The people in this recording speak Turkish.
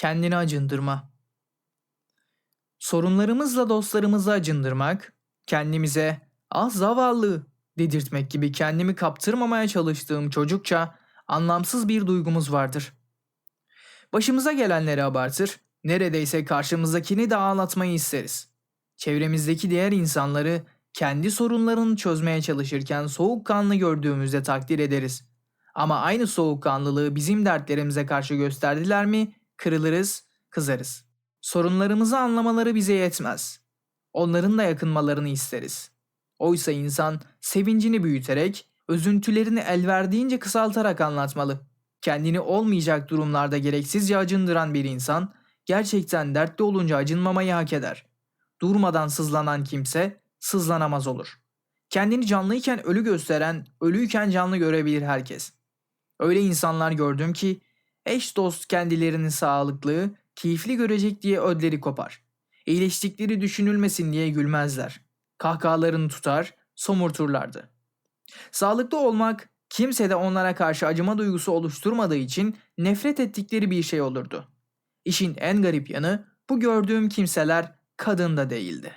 kendini acındırma. Sorunlarımızla dostlarımızı acındırmak, kendimize ah zavallı dedirtmek gibi kendimi kaptırmamaya çalıştığım çocukça anlamsız bir duygumuz vardır. Başımıza gelenleri abartır, neredeyse karşımızdakini de ağlatmayı isteriz. Çevremizdeki diğer insanları kendi sorunlarını çözmeye çalışırken soğukkanlı gördüğümüzde takdir ederiz. Ama aynı soğukkanlılığı bizim dertlerimize karşı gösterdiler mi kırılırız, kızarız. Sorunlarımızı anlamaları bize yetmez. Onların da yakınmalarını isteriz. Oysa insan sevincini büyüterek, özüntülerini el verdiğince kısaltarak anlatmalı. Kendini olmayacak durumlarda gereksizce acındıran bir insan, gerçekten dertli olunca acınmamayı hak eder. Durmadan sızlanan kimse, sızlanamaz olur. Kendini canlıyken ölü gösteren, ölüyken canlı görebilir herkes. Öyle insanlar gördüm ki, eş dost kendilerini sağlıklı, keyifli görecek diye ödleri kopar. İyileştikleri düşünülmesin diye gülmezler. Kahkahalarını tutar, somurturlardı. Sağlıklı olmak kimsede onlara karşı acıma duygusu oluşturmadığı için nefret ettikleri bir şey olurdu. İşin en garip yanı bu gördüğüm kimseler kadın da değildi.